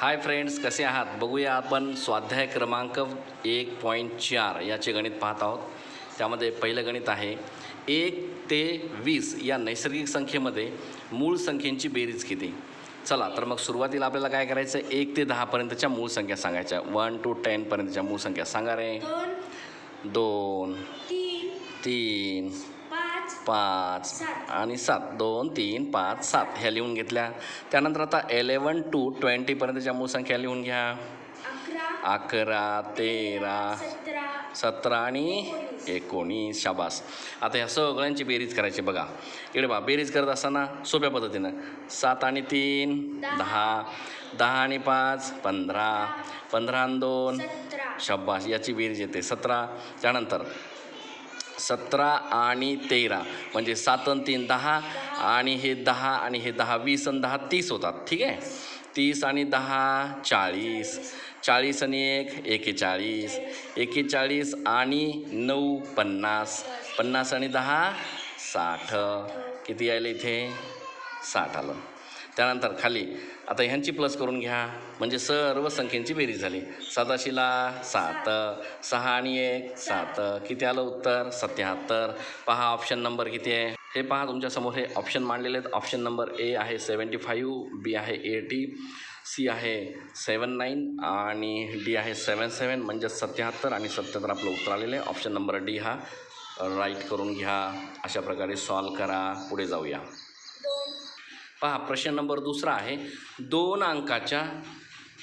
Hi friends कसे आहात? बघूया आपण स्वाध्याय क्रमांक एक पॉईंट चार याचे गणित पाहत आहोत. त्यामध्ये पहिलं गणित आहे एक ते वीस या नैसर्गिक संख्येमध्ये मूळ संख्येची बेरीज किती? चला तर मग सुरुवातीला आपल्याला काय करायचं? आहे एक ते दहापर्यंतच्या मूळ संख्या सांगायच्या. वन टू टेनपर्यंतच्या मूळ संख्या. सांगा रे. दोन तीन पाच. आणि सात दोन तीन पाच सात ह्या लिहून घेतल्या. त्यानंतर आता एलेवन टू ट्वेंटीपर्यंतच्या मूळ संख्या लिहून घ्या. अकरा तेरा सतरा आणि एकोणीस. शाबास. आता ह्या सगळ्यांची बेरीज करायची बघा. इकडे बा बेरीज करत असताना सोप्या पद्धतीनं. सात आणि तीन दहा दहा आणि पाच पंधरा पंधरा आणि दोन. शाबास याची बेरीज येते. सतरा त्यानंतर सतरा आणि तेरा. म्हणजे सात तीन दहा हे दहा, आणि हे दहा वीस दहा तीस होतात. ठीक आहे? तीस आणि दहा, चाळीस. चाळीस आणि एक, एकेचाळीस. एकेचाळीस आणि नऊ, पन्नास. पन्नास दहा, साठ. किती यायला इथे? साठ आलं. त्यानंतर खाली. आता ह्यांची प्लस करून घ्या. म्हणजे सर्व संख्येची बेरीज झाली. सदाशिला सात सहा आणि एक सात. किती आलं उत्तर? सत्याहत्तर. पहा ऑप्शन नंबर किती आहे? हे पहा तुमच्यासमोर हे ऑप्शन मांडलेले आहेत. ऑप्शन नंबर ए आहे सेवन्टी फाईव्ह बी आहे एटी सी आहे सेवन नाईन आणि डी आहे सेवन सेवन म्हणजे सत्याहत्तर आणि सत्याहत्तर आपलं उत्तर आलेलं आहे. ऑप्शन नंबर डी हा राईट करून घ्या. अशा प्रकारे सॉल्व करा. पुढे जाऊया. पहा प्रश्न नंबर दुसरा आहे. दोन अंकाच्या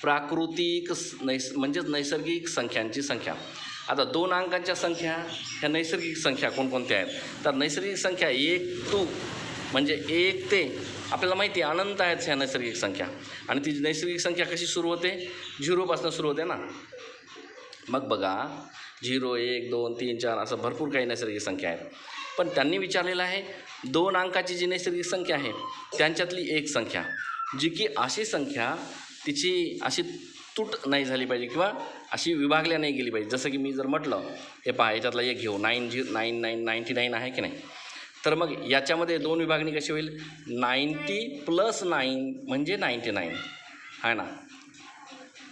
प्राकृतिक नैस म्हणजेच नैसर्गिक संख्यांची संख्या. आता दोन अंकांच्या संख्या ह्या नैसर्गिक संख्या कोणकोणत्या आहेत? तर नैसर्गिक संख्या एक टू म्हणजे एक ते आपल्याला माहिती आहे अनंत आहेत ह्या नैसर्गिक संख्या. आणि ती नैसर्गिक संख्या कशी सुरू होते? झिरोपासून सुरू होते ना? मग बघा झिरो एक दोन तीन चार असं भरपूर काही नैसर्गिक संख्या आहेत. पण त्यांनी विचारलेलं आहे दोन अंकाची जी नैसर्गिक संख्या आहे त्यांच्यातली एक संख्या. जी की अशी संख्या तिची अशी तूट नाही झाली पाहिजे किंवा अशी विभागल्या नाही गेली पाहिजे. जसं की मी जर म्हटलं हे पहा याच्यातला एक घेऊ. Nine zero nine nine ninety nine आहे की नाही? तर मग याच्यामध्ये दोन विभागणी कशी होईल? नाईन्टी प्लस नाईन म्हणजे नाईन्टी नाईन आहे ना?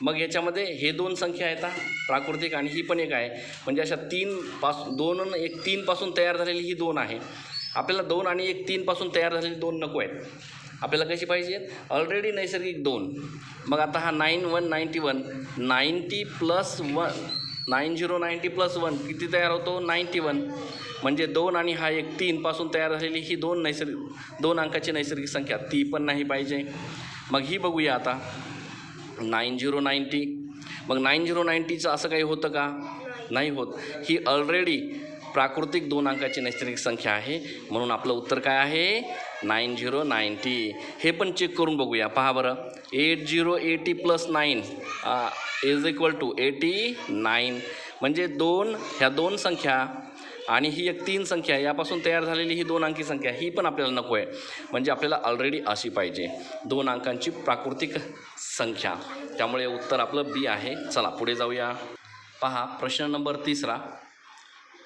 मग याच्यामध्ये हे दोन संख्या आहेत प्राकृतिक आणि ही पण एक आहे. म्हणजे अशा तीन पास दोन आणि एक तीनपासून तयार झालेली ही दोन आहे आपल्याला दोन आणि एक तीनपासून तयार झालेली दोन नको आहेत. आपल्याला कशी पाहिजे? ऑलरेडी नैसर्गिक दोन. मग आता हा nine one ninety one ninety plus one nine zero ninety plus one किती तयार होतो? नाईन्टी वन म्हणजे दोन आणि हा एक तीनपासून तयार झालेली ही दोन नैसर्गिक दोन अंकाची नैसर्गिक संख्या. ती पण नाही पाहिजे. मग ही बघूया आता. Nine zero ninety. मग नाईन झिरो नाईन्टीचं असं काही होतं का? नाही होत. ही ऑलरेडी प्राकृतिक दोन अंकाची नैसर्गिक संख्या आहे. म्हणून आपलं उत्तर काय आहे? Nine zero ninety. हे पण चेक करून बघूया. पहा बरं. Eight zero eighty plus nine. Is equal to eighty nine म्हणजे दोन ह्या दोन संख्या आणि ही एक तीन संख्या आहे. यापासून तयार झालेली ही दोन अंकी संख्या ही पण आपल्याला नको आहे. म्हणजे आपल्याला ऑलरेडी अशी पाहिजे. दोन अंकांची प्राकृतिक संख्या. त्यामुळे उत्तर आपलं बी आहे. चला पुढे जाऊया. पहा प्रश्न नंबर तिसरा.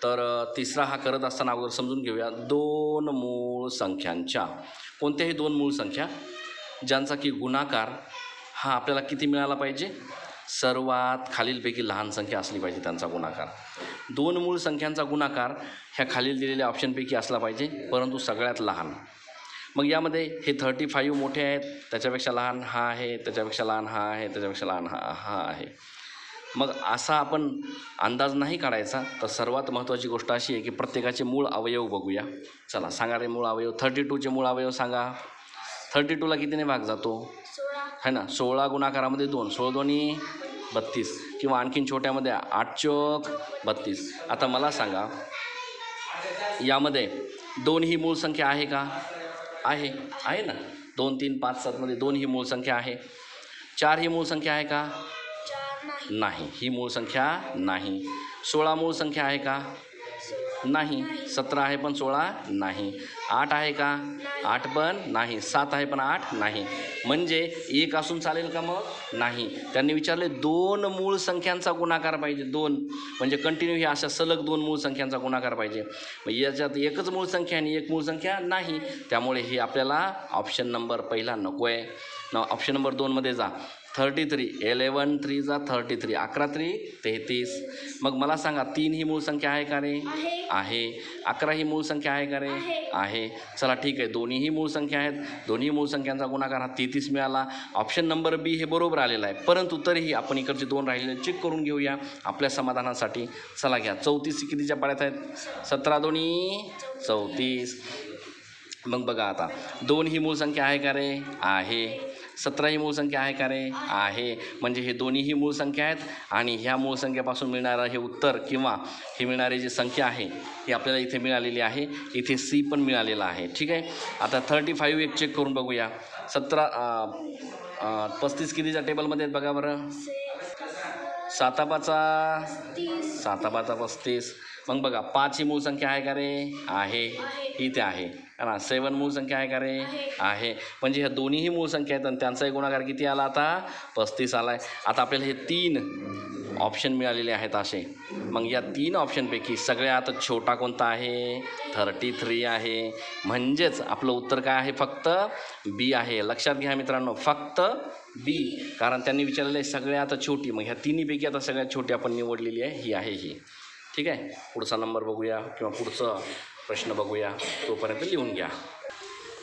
तर तिसरा हा करत असताना अगोदर समजून घेऊया. दोन मूळ संख्यांच्या. कोणत्याही दोन मूळ संख्या? ज्यांचा की गुणाकार हा आपल्याला किती मिळाला पाहिजे? सर्वात खालीलपैकी लहान संख्या असली पाहिजे त्यांचा गुणाकार. दोन मूळ संख्यांचा गुणाकार ह्या खालील दिलेल्या ऑप्शनपैकी असला पाहिजे परंतु सगळ्यात लहान. मग यामध्ये हे थर्टी फाईव्ह मोठे आहेत त्याच्यापेक्षा लहान हा आहे त्याच्यापेक्षा लहान हा आहे त्याच्यापेक्षा लहान हा हा आहे. मग असा आपण अंदाज नाही काढायचा तर सर्वात महत्त्वाची गोष्ट अशी आहे की प्रत्येकाचे मूळ अवयव बघूया. चला सांगा रे मूळ अवयव. थर्टी टूचे मूळ अवयव सांगा. थर्टी टूला कितीने भाग जातो? है ना? सोळा गुणाकारामध्ये दोन. सोळा दोन्ही बत्तीस. किंवा आणखीन छोट्यामध्ये आठ चोक बत्तीस. आता मला सांगा यामध्ये दोन ही मूळ संख्या आहे का? आहे. आहे ना? दोन तीन पाच सातमध्ये दोन ही मूळ संख्या आहे. चार ही मूळ संख्या आहे का? नाही. ही मूळ संख्या नाही. सोळा मूळ संख्या आहे का? नाही. सतरा आहे पण सोळा नाही. आठ आहे का? आठ पण नाही. सात आहे पण आठ नाही. म्हणजे एक असून चालेल का मग? नाही. त्यांनी विचारले दोन मूळ संख्यांचा गुणाकार पाहिजे. दोन. म्हणजे कंटिन्यू ही अशा सलग दोन मूळ संख्यांचा गुणाकार पाहिजे. मग याच्यात एकच मूळ संख्या आणि एक मूळ संख्या नाही. त्यामुळे हे आपल्याला ऑप्शन नंबर पहिला नको आहे न ऑप्शन नंबर दोनमध्ये जा. थर्टी थ्री एलेवन थ्री जा थर्टी थ्री अकरा थ्री तेहतीस. मग मला सांगा तीन ही मूळ संख्या आहे का रे? आहे. अकरा ही मूळ संख्या आहे का रे? आहे. चला ठीक आहे दोन्हीही मूळ संख्या आहेत. दोन्ही मूळ संख्यांचा गुणाकार हा तेहतीस मिळाला. ऑप्शन नंबर बी हे बरोबर आलेलं आहे. परंतु तरीही आपण इकडचे दोन राहिलेले चेक करून घेऊया आपल्या समाधानासाठी. चला घ्या. चौतीस कितीच्या पाड्यात आहेत? सतरा दोन्ही. चौतीस. मग बघा आता. दोन ही मूळ संख्या आहे का रे? आहे. सतरा ही मूळ संख्या आहे का रे? आहे. म्हणजे हे दोन्हीही मूळ संख्या आहेत आणि ह्या मूळ संख्येपासून मिळणारं हे उत्तर किंवा हे मिळणारी जी संख्या आहे ही आपल्याला इथे मिळालेली आहे. इथे सी पण मिळालेला आहे. ठीक आहे? आता थर्टी फाईव्ह एक चेक करून बघूया. सतरा पस्तीस कितीच्या टेबलमध्ये आहेत बघा बरं? सातापाचा साताबाचा सातापाचा पस्तीस. मग बघा पाच ही मूळ संख्या आहे का रे? आहे. इथे आहे. ना? सेवन मूळ संख्या आहे का रे? आहे. आहे. म्हणजे ह्या दोन्हीही मूळ संख्या आहेत आणि त्यांचाही गुणाकार किती आला आता? पस्तीस आला आहे आता आपल्याला हे तीन ऑप्शन मिळालेले आहेत असे. मग या तीन ऑप्शनपैकी सगळ्यात छोटा कोणता आहे? थर्टी थ्री आहे. म्हणजेच आपलं उत्तर काय आहे? फक्त बी आहे. लक्षात घ्या मित्रांनो फक्त बी कारण त्यांनी विचारलेलं आहे सगळ्यात छोटी. मग ह्या तिन्हीपैकी आता सगळ्यात छोटी आपण निवडलेली आहे. ही आहे ही. ठीक आहे. पुढचा नंबर बघूया किंवा पुढचं प्रश्न बघूया. तोपर्यंत लिहून घ्या.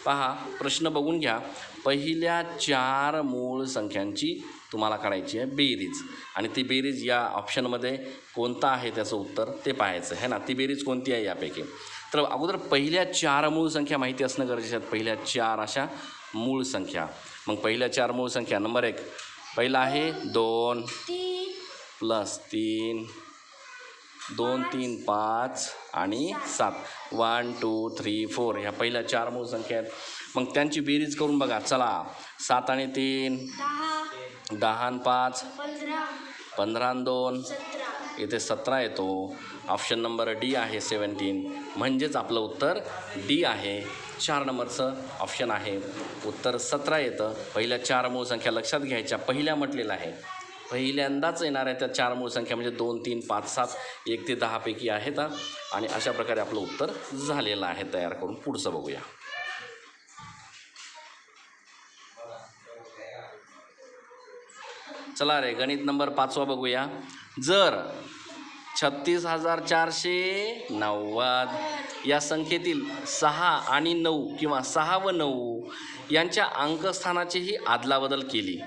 पहा प्रश्न बघून घ्या. पहिल्या चार मूळ संख्यांची तुम्हाला काढायची आहे बेरीज. आणि ती बेरीज या ऑप्शनमध्ये कोणता आहे त्याचं उत्तर ते पाहायचं. आहे ना? ती बेरीज कोणती आहे यापैकी? तर अगोदर पहिल्या चार मूळ संख्या माहिती असणं गरजेचं आहे. पहिल्या चार अशा मूळ संख्या. मग पहिल्या चार मूळ संख्या नंबर एक. पहिला आहे दोन प्लस तीन. दोन तीन पाच आणि सात. वन टू थ्री फोर ह्या पहिल्या चार मूळ संख्या आहेत. मग त्यांची बेरीज करून बघा. चला. सात आणि तीन. दहा आणि पाच. पंधरा आणि दोन. इथे सतरा येतो. ऑप्शन नंबर डी आहे सेवन्टीन म्हणजेच आपलं उत्तर डी आहे. चार नंबरचं ऑप्शन आहे. उत्तर सतरा येतं. पहिल्या चार मूळ संख्या लक्षात घ्यायच्या. पहिल्या म्हटलेलं आहे. पहिल्यांदाच येणार आहे त्या चार मूळ संख्या म्हणजे दोन तीन पाच सात एक ते दहापैकी आहेत आणि अशा प्रकारे आपलं उत्तर झालेलं आहे तयार करून पुढचं बघूया. चला रे गणित नंबर पाचवा बघूया. जर छत्तीस हजार चारशे नव्वद या संख्येतील सहा आणि नऊ किंवा सहा व नऊ यांच्या अंकस्थानाचीही आदलाबदल केली.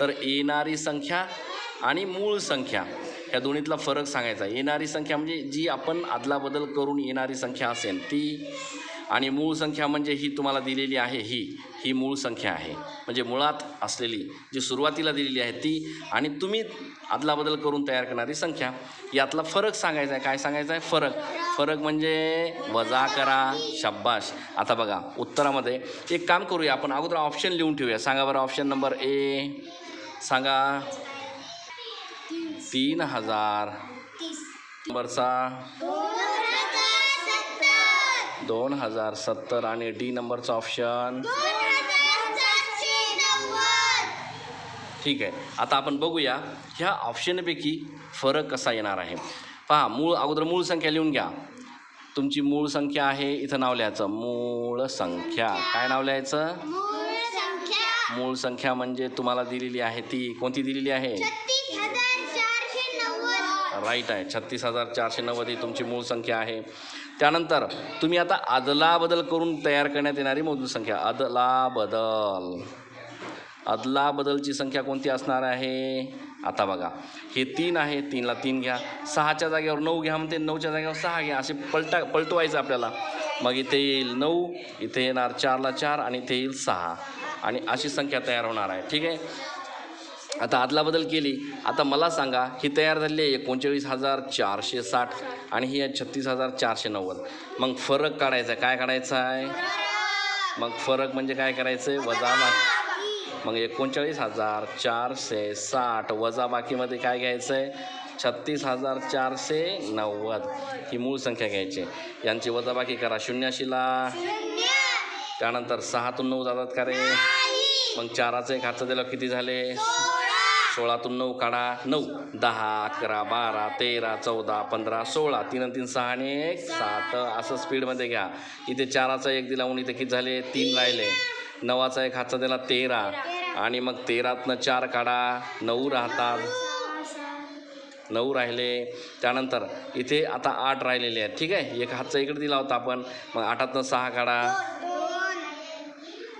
तर येणारी संख्या आणि मूळ संख्या या दोन्हीतला फरक सांगायचा. येणारी संख्या म्हणजे जी आपण अदलाबदल करून येणारी संख्या असेल ती. आणि मूळ संख्या म्हणजे ही तुम्हाला दिलेली आहे ही. ही मूळ संख्या आहे. म्हणजे मुळात असलेली जी सुरुवातीला दिलेली आहे ती. आणि तुम्ही अदलाबदल करून तयार करणारी संख्या. यातला फरक सांगायचा आहे. काय सांगायचा आहे? फरक. फरक म्हणजे वजा करा शब्बाश. आता बघा उत्तरामध्ये एक काम करूया आपण अगोदर ऑप्शन लिहून ठेवूया. सांगा बरं ऑप्शन नंबर ए सांगा. तीन हजार. नंबरचा. दोन हजार सत्तर आणि डी नंबरचा ऑप्शन ठीक आहे. आता आपण बघूया ह्या ऑप्शनपैकी फरक कसा येणार आहे? पहा मूळ अगोदर मूळ संख्या लिहून घ्या. तुमची मूळ संख्या आहे इथं नाव लिहायचं. मूळ संख्या. काय नाव लिहायचं? मूळ संख्या म्हणजे तुम्हाला दिलेली आहे ती. कोणती दिलेली आहे? राईट आहे. छत्तीस हजार चारशे नव्वद ही तुमची मूळ संख्या आहे. त्यानंतर तुम्ही आता अदला बदल करून तयार करण्यात येणारी मूळ संख्या. अदला बदल. अदला बदलची संख्या कोणती असणार आहे? आता बघा. हे तीन आहे. तीनला तीन घ्या. सहाच्या जागेवर नऊ घ्या म्हणते. नऊच्या जागेवर सहा घ्या. असे पलटा पलटवायचं आपल्याला. मग इथे येईल नऊ इथे येणार चारला चार आणि इथे येईल सहा. आणि अशी संख्या तयार होणार आहे. ठीक आहे? आता अदलाबदल केली. आता मला सांगा ही तयार झाली आहे एकोणचाळीस हजार चारशे साठ आणि ही आहे छत्तीस हजार चारशे नव्वद. मग फरक काढायचा आहे. काय काढायचा आहे? मग फरक म्हणजे काय करायचं आहे? वजा मग एकोणचाळीस हजार चारशे साठ वजा बाकीमध्ये काय घ्यायचं आहे? छत्तीस हजार चारशे नव्वद. ही मूळ संख्या घ्यायची आहे. यांची वजाबाकी करा. शून्याशीला त्यानंतर सहातून नऊ जातात का रे? मग चाराचं एक हातचं दिलं किती झाले? सोळातून नऊ काढा. नऊ दहा अकरा बारा तेरा चौदा पंधरा सोळा तीन आणि तीन सहा आणि एक सात. असं स्पीडमध्ये घ्या. इथे चाराचा एक दिला म्हणून इथे किती झाले? तीन राहिले. नवाचा एक हातचा दिला तेरा. आणि मग तेरातनं चार काढा. नऊ राहतात. नऊ राहिले. त्यानंतर इथे आता आठ राहिलेले आहेत. ठीक आहे? एक हातचा इकडे दिला होता आपण. मग आठातनं सहा काढा.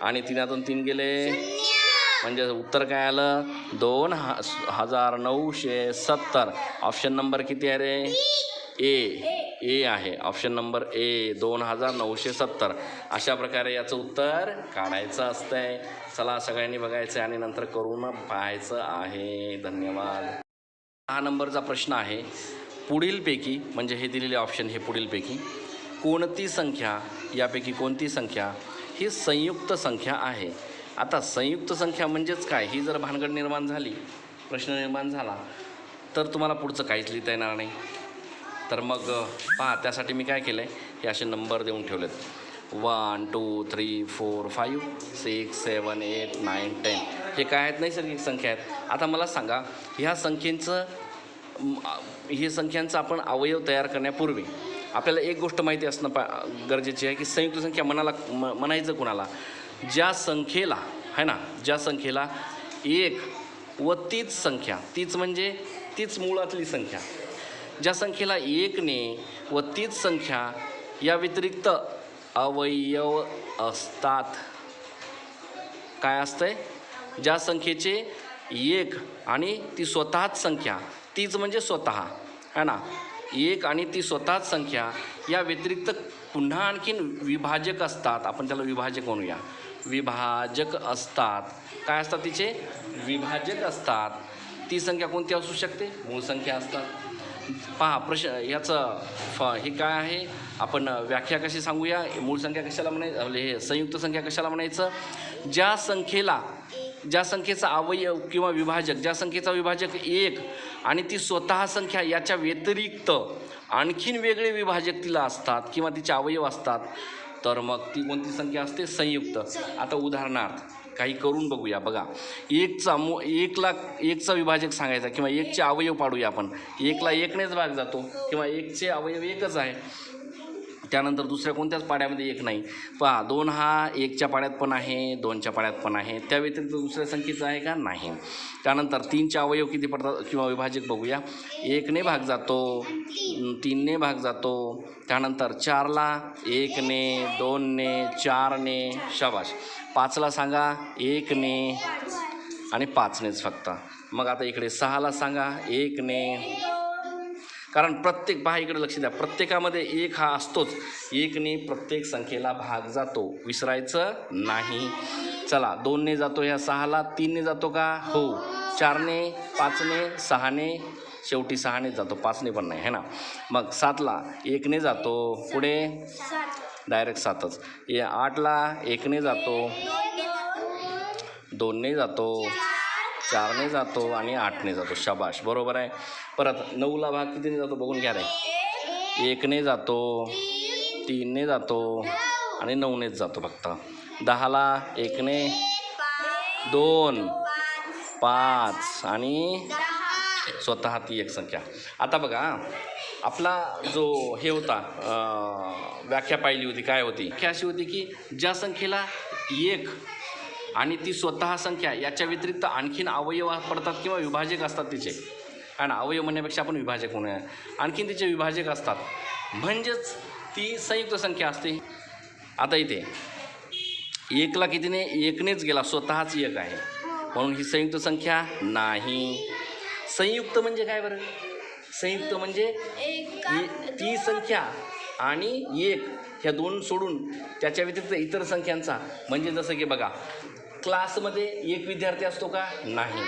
आणि तीनातून तीन गेले. म्हणजे उत्तर काय आलं? दोन ह हजार नऊशे सत्तर. ऑप्शन नंबर किती आहे रे? ए. ए आहे. ऑप्शन नंबर ए दोन हजार नऊशे सत्तर. अशा प्रकारे याचं उत्तर काढायचं असतंय. चला सगळ्यांनी बघायचं आणि नंतर करून पाहायचं आहे. धन्यवाद. हा नंबरचा प्रश्न आहे. पुढीलपैकी म्हणजे हे दिलेले ऑप्शन हे पुढीलपैकी. कोणती संख्या? यापैकी कोणती संख्या? ही संयुक्त संख्या आहे. आता संयुक्त संख्या म्हणजेच काय? ही जर भानगड निर्माण झाली प्रश्न निर्माण झाला तर तुम्हाला पुढचं काहीच लिहिता येणार नाही. तर मग पहा त्यासाठी मी काय केलं आहे हे असे नंबर देऊन ठेवलेत. One two three four five six seven eight nine ten. हे काय आहेत? नैसर्गिक संख्या आहेत. आता मला सांगा ह्या संख्येचं हे संख्यांचं आपण अवयव तयार करण्यापूर्वी आपल्याला एक गोष्ट माहिती असणं पा गरजेची आहे की संयुक्त संख्या मनाला म म्हणायचं कुणाला? ज्या संख्येला है ना? ज्या संख्येला एक व तीच संख्या तीच म्हणजे तीच मुळातली संख्या. ज्या संख्येला एकने व तीच संख्या या व्यतिरिक्त अवयव असतात. काय असतंय? ज्या संख्येचे एक आणि ती स्वतःच संख्या तीच म्हणजे स्वतः है ना? एक आणि ती स्वतःच संख्या या व्यतिरिक्त पुन्हा आणखीन विभाजक असतात. आपण त्याला विभाजक म्हणूया. विभाजक असतात. काय असतात तिचे? विभाजक असतात. ती संख्या कोणती असू शकते? मूळ संख्या असतात. पहा प्रश्न याचं फ हे काय आहे? आपण व्याख्या कशी सांगूया? मूळ संख्या कशाला म्हणाय हे संयुक्त संख्या कशाला म्हणायचं? ज्या संख्येला ज्या संख्येचा अवयव किंवा विभाजक ज्या संख्येचा विभाजक एक आणि ती स्वतः संख्या याच्या व्यतिरिक्त आणखीन वेगळे विभाजक तिला असतात किंवा तिचे अवयव असतात. तर मग ती कोणती संख्या असते? संयुक्त. आता उदाहरणार्थ काही करून बघूया. बघा एकचा मो एकला एकचा विभाजक सांगायचा किंवा एकचे अवयव पाडूया आपण. एकला एकनेच भाग जातो किंवा एकचे अवयव एकच आहे. त्यानंतर दुसऱ्या कोणत्याच पाड्यामध्ये एक नाही. पहा दोन हा एकच्या पाड्यात पण आहे दोनच्या पाड्यात पण आहे. त्या व्यतिरिक्त दुसऱ्या संख्येचा आहे का? नाही. त्यानंतर तीनचे अवयव किती पडतात किंवा विभाजक बघूया. एकने भाग जातो तीनने भाग जातो. त्यानंतर चारला एकने दोनने चारने शाबाश. पाचला सांगा एकने आणि पाचनेच फक्त. मग आता इकडे सहाला सांगा एकने कारण प्रत्येक पहा इकडे लक्ष द्या. प्रत्येकामध्ये एक हा असतोच. एकने प्रत्येक संख्येला भाग जातो. विसरायचं नाही. चला दोनने जातो ह्या सहाला तीनने जातो का? हो. चारने पाचने सहाने शेवटी सहाने जातो. पाचने पण नाही है ना? मग सातला एकने जातो. पुढे? डायरेक्ट सातच. आठला एकने जातो. दोनने जातो. चारने जातो आणि आठने जातो. शाबाश. बरोबर आहे? परत नऊला भाग कितीने जातो बघून घ्या रे. एकने जातो तीनने जातो आणि नऊनेच जातो फक्त. दहाला एकने दोन पाच आणि स्वतः ती एक संख्या. आता बघा आपला जो हे होता व्याख्या पाहिली होती काय होती? व्याख्या अशी होती की ज्या संख्येला एक आणि ती स्वतः संख्या याच्या व्यतिरिक्त आणखीन अवयव पडतात किंवा विभाजक असतात तिचे. आणि अवयव म्हणण्यापेक्षा आपण विभाजक म्हणूया. आणखीन तिचे विभाजक असतात. म्हणजेच ती संयुक्त संख्या असते. आता इथे एकला कितीने एकनेच गेला स्वतःच एक आहे. म्हणून ही संयुक्त संख्या नाही. संयुक्त म्हणजे काय बरं? संयुक्त म्हणजे ती संख्या आणि एक ह्या दोन सोडून त्याच्या व्यतिरिक्त इतर संख्यांचा. म्हणजे जसं की बघा क्लासमध्ये एक विद्यार्थी असतो का? नाही.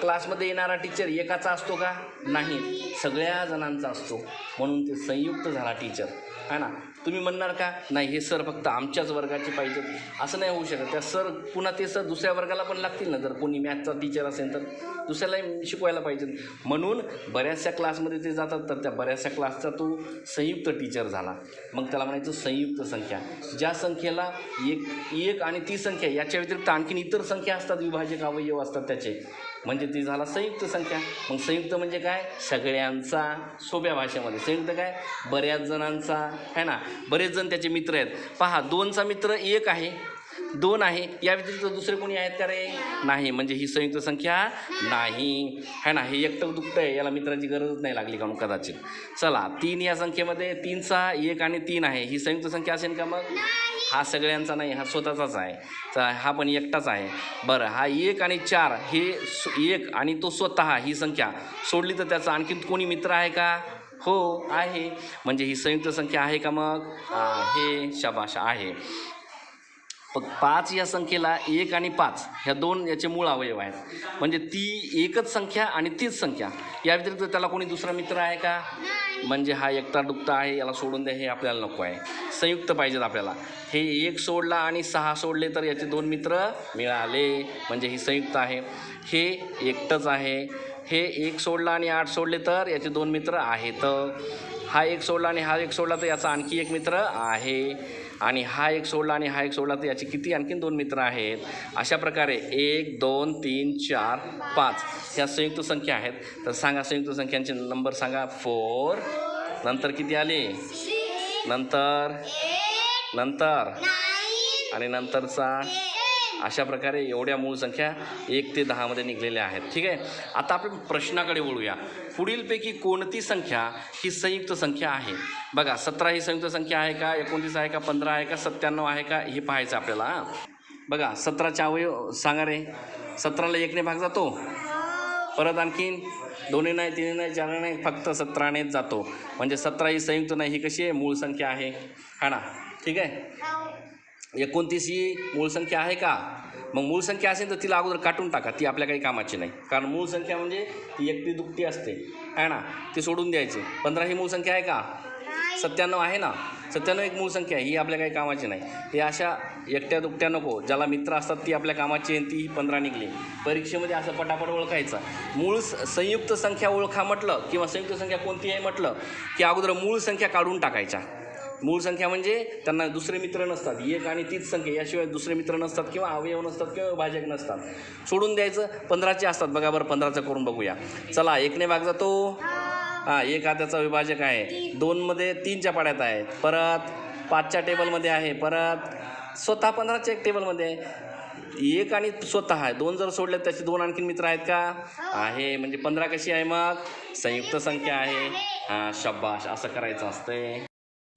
क्लासमध्ये येणारा टीचर एकाचा असतो का? नाही. सगळ्या जणांचा असतो. म्हणून ते संयुक्त झाला टीचर. है ना? तुम्ही म्हणणार का? नाही हे सर फक्त आमच्याच वर्गाचे पाहिजेत. असं नाही होऊ शकत. त्या सर पुन्हा ते सर दुसऱ्या वर्गाला पण लागतील ना जर कोणी मॅथचा टीचर असेल तर. दुसऱ्यालाही शिकवायला पाहिजे म्हणून बऱ्याचशा क्लासमध्ये ते जातात तर त्या बऱ्याचशा क्लासचा तो संयुक्त टीचर झाला. मग त्याला म्हणायचं संयुक्त संख्या. ज्या संख्येला एक एक आणि ती संख्या याच्या व्यतिरिक्त आणखीन इतर संख्या असतात विभाजक अवयव असतात त्याचे. म्हणजे ती झाला संयुक्त संख्या. मग संयुक्त म्हणजे काय? सगळ्यांचा सोप्या भाषेमध्ये. संयुक्त काय? बऱ्याच जणांचा आहे ना? बरेच जण त्याचे मित्र आहेत. पहा दोनचा मित्र एक आहे. दोन आहे. या व्यतिरिक्त दुसरे कोणी आहेत का रे? नाही. म्हणजे ही संयुक्त संख्या नाही. है ना? हे एकटं दुखतं आहे याला मित्राची गरजच नाही लागली काहून कदाचित. चला तीन या संख्येमध्ये तीनचा एक आणि तीन आहे. ही संयुक्त संख्या असेल का मग? हा सगळ्यांचा नाही. हा स्वतःचाच आहे. तर हा पण एकटाच आहे. बरं हा एक आणि चार हे एक आणि तो स्वतः ही संख्या. सोडली तर त्याचा आणखीन कोणी मित्र आहे का? हो आहे. म्हणजे ही संयुक्त संख्या आहे का मग? आहे शाबाश आहे. पाच या संख्येला एक आणि पाच ह्या दोन याचे मूळ अवयव आहेत. म्हणजे ती एकच संख्या आणि तीच संख्या. या व्यतिरिक्त त्याला कोणी दुसरा मित्र आहे का? म्हणजे हा एकटा दुखता आहे याला सोडून द्या हे आपल्याला नको आहे. संयुक्त पाहिजेत आपल्याला. हे एक सोडला आणि सहा सोडले तर याचे दोन मित्र मिळाले. म्हणजे ही संयुक्त आहे. हे एकटंच आहे. हे एक सोडला आणि आठ सोडले तर याचे दोन मित्र आहेत. हा एक सोडला आणि हा एक सोडला तर याचा आणखी एक मित्र आहे. आणि हा एक सोडला आणि हा एक सोडला तर याचे किती आणखीन दोन मित्र आहेत? अशा प्रकारे एक दोन तीन चार पाच ह्या संयुक्त संख्या आहेत. तर सांगा संयुक्त संख्यांचे नंबर सांगा. फोर. नंतर किती आले? नंतर? नंतर? आणि नंतरचा? अशा प्रकारे एवढ्या मूळ संख्या एक ते दहामध्ये निघलेल्या आहेत. ठीक आहे? आता आपण प्रश्नाकडे वळूया. पुढीलपैकी कोणती संख्या ही संयुक्त संख्या आहे? बघा सतरा ही संयुक्त संख्या आहे का? एकोणतीस आहे का? पंधरा आहे का? सत्त्याण्णव आहे का? हे पाहायचं आपल्याला बघा सतराच्या अवयव सांगा रे. सतराला एकने भाग जातो? परत आणखीन दोन्ही नाही तिन्ही नाही चार नाही फक्त सतरानेच जातो. म्हणजे सतरा ही संयुक्त नाही ही कशी आहे? मूळ संख्या आहे. हा ना? ठीक आहे? एकोणतीस ही मूळ संख्या आहे का? मग मूळ संख्या असेल तर तिला अगोदर काटून टाका ती आपल्या काही कामाची नाही. कारण मूळ संख्या म्हणजे ती एकटी दुकटी असते. आहे ना? ती सोडून द्यायची. पंधरा ही मूळ संख्या आहे का? सत्त्याण्णव आहे ना? सत्त्याण्णव एक मूळ संख्या आहे ही आपल्या काही कामाची नाही. हे अशा एकट्या दुकट्या नको. ज्याला मित्र असतात ती आपल्या कामाची आहे ती ही पंधरा निघली. परीक्षेमध्ये असं पटापट ओळखायचं. मूळ स- संयुक्त संख्या ओळखा म्हटलं किंवा संयुक्त संख्या कोणती आहे म्हटलं की अगोदर मूळ संख्या काढून टाकायच्या. मूळ संख्या म्हणजे त्यांना दुसरे मित्र नसतात. एक आणि तीच संख्या याशिवाय दुसरे मित्र नसतात किंवा अवयव नसतात किंवा भाजक नसतात. सोडून द्यायचं पंधराचे असतात. बघा बरं पंधराचं करून बघूया. चला एकने भाग जातो हां एक हा त्याचा विभाजक आहे. दोनमध्ये तीनच्या पाड्यात आहे. परत पाचच्या टेबलमध्ये आहे. परत स्वतः पंधराच्या एक टेबलमध्ये आहे. एक आणि स्वतः आहे. दोन जर सोडले तर त्याचे दोन आणखीन मित्र आहेत का? आहे. म्हणजे पंधरा कशी आहे मग? संयुक्त संख्या आहे. हां शब्बाश असं करायचं असतंय.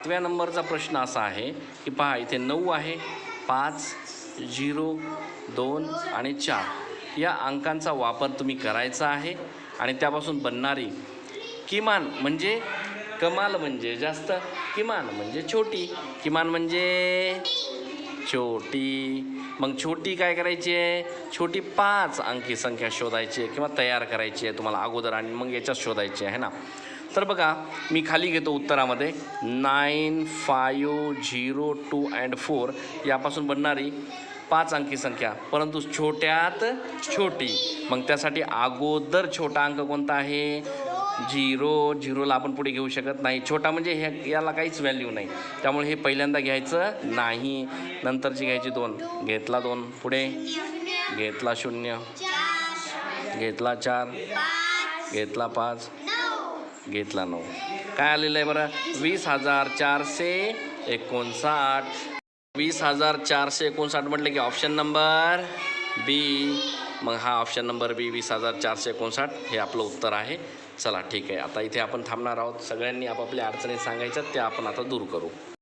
सातव्या नंबरचा प्रश्न असा आहे की पहा इथे नऊ आहे पाच झिरो दोन आणि चार. या अंकांचा वापर तुम्ही करायचा आहे आणि त्यापासून बनणारी किमान म्हणजे कमाल म्हणजे जास्त किमान म्हणजे छोटी. किमान म्हणजे छोटी. मग छोटी काय करायची आहे? छोटी पाच अंकी संख्या शोधायची आहे किंवा तयार करायची आहे तुम्हाला अगोदर आणि मग याच्यात शोधायची आहे ना? तर बघा मी खाली घेतो उत्तरामध्ये nine five zero two and four. यापासून बनणारी पाच अंकी संख्या परंतु छोट्यात छोटी. मग त्यासाठी अगोदर छोटा अंक कोणता आहे? झिरो. झिरोला आपण पुढे घेऊ शकत नाही. छोटा म्हणजे हे याला काहीच व्हॅल्यू नाही. त्यामुळे हे पहिल्यांदा घ्यायचं नाही. नंतरची घ्यायची दोन. घेतला दोन. पुढे. घेतला शून्य. घेतला चार. घेतला पाच. घेतला नऊ. काय आलेलं आहे बरं? वीस हजार चारशे एकोणसाठ. वीस हजार चारशे एकोणसाठ म्हटलं की ऑप्शन नंबर बी मग हा ऑप्शन नंबर बी वीस हजार चारशे एकोणसाठ. हे आपलं उत्तर आहे. चला ठीक आहे. आता इथे आपण थांबणार आहोत. सगळ्यांनी आपापल्या अडचणी सांगायच्यात त्या आपण आता दूर करू.